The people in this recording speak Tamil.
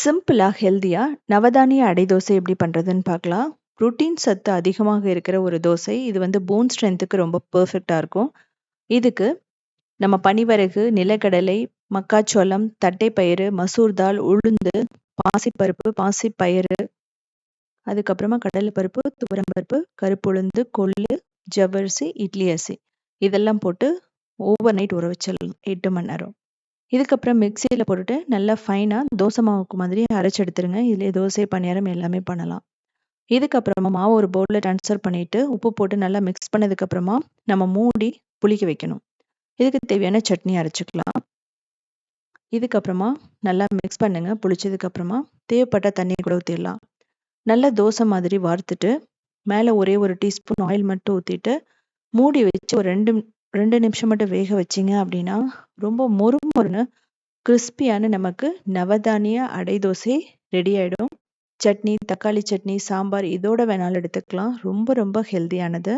சிம்பிளாக ஹெல்த்தியாக நவதானிய அடை தோசை எப்படி பண்ணுறதுன்னு பார்க்கலாம். புரோட்டீன் சத்து அதிகமாக இருக்கிற ஒரு தோசை. இது வந்து போன் ஸ்ட்ரென்த்துக்கு ரொம்ப பர்ஃபெக்டாக இருக்கும். இதுக்கு நம்ம பனிவரகு, நிலக்கடலை, மக்காச்சோளம், தட்டைப்பயிறு, மசூர் தால், உளுந்து, பாசிப்பருப்பு, பாசிப்பயிறு, அதுக்கப்புறமா கடலைப்பருப்பு, துவரம்பருப்பு, கருப்புளுந்து, கொள்ளு, ஜவ்வரிசி, இட்லி அரிசி இதெல்லாம் போட்டு ஓவர் நைட் ஊற வச்சிடலாம் எட்டு மணி நேரம். இதுக்கப்புறம் மிக்சியில் போட்டுட்டு நல்லா ஃபைனா தோசை மாவுக்கு மாதிரி அரைச்சு எடுத்துருங்க. இதுலயே தோசை, பணியாரம் எல்லாமே பண்ணலாம். இதுக்கப்புறமா மாவு ஒரு பவுலில் ட்ரான்ஸ்ஃபர் பண்ணிட்டு, உப்பு போட்டு நல்லா மிக்ஸ் பண்ணதுக்கப்புறமா நம்ம மூடி புளிக்க வைக்கணும். இதுக்கு தேவையான சட்னி அரைச்சிக்கலாம் இதுக்கப்புறமா நல்லா மிக்ஸ் பண்ணுங்க. புளிச்சதுக்கப்புறமா தேவைப்பட்ட தண்ணி கூட ஊத்திடலாம். நல்லா தோசை மாதிரி வார்த்துட்டு, மேல ஒரே ஒரு டீஸ்பூன் ஆயில் மட்டும் ஊத்திட்டு, மூடி வச்சு ஒரு ரெண்டு ரெண்டு நிமிஷம் மட்டும் வேக வச்சீங்க அப்படின்னா, ரொம்ப மொறு மொறுன்னு கிறிஸ்பியான நமக்கு நவதானிய அடை தோசை ரெடி ஆகிடும் சட்னி, தக்காளி சட்னி, சாம்பார் இதோட வேணாலும் எடுத்துக்கலாம். ரொம்ப ரொம்ப ஹெல்தியானது.